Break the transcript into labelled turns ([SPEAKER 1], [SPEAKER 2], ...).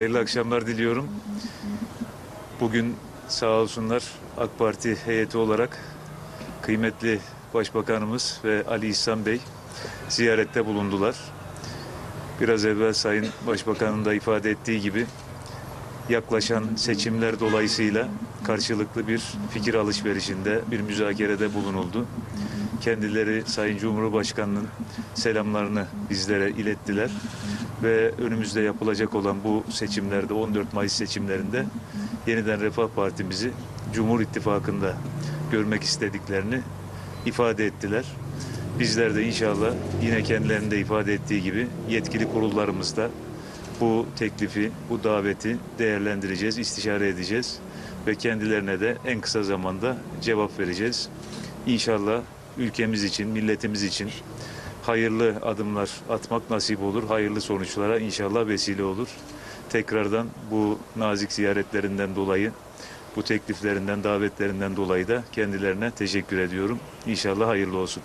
[SPEAKER 1] Hayırlı akşamlar diliyorum. Bugün sağ olsunlar AK Parti heyeti olarak kıymetli Başbakanımız ve Ali İhsan Bey ziyarette bulundular. Biraz evvel Sayın Başbakan'ın da ifade ettiği gibi yaklaşan seçimler dolayısıyla karşılıklı bir fikir alışverişinde, bir müzakerede bulunuldu. Kendileri Sayın Cumhurbaşkanı'nın selamlarını bizlere ilettiler ve önümüzde yapılacak olan bu seçimlerde 14 Mayıs seçimlerinde yeniden Refah Partimizi Cumhur İttifakı'nda görmek istediklerini ifade ettiler. Bizler de inşallah yine kendilerinin de ifade ettiği gibi yetkili kurullarımızda bu teklifi, bu daveti değerlendireceğiz, istişare edeceğiz ve kendilerine de en kısa zamanda cevap vereceğiz. İnşallah ülkemiz için, milletimiz için hayırlı adımlar atmak nasip olur. Hayırlı sonuçlara inşallah vesile olur. Tekrardan bu nazik ziyaretlerinden dolayı, bu tekliflerinden, davetlerinden dolayı da kendilerine teşekkür ediyorum. İnşallah hayırlı olsun.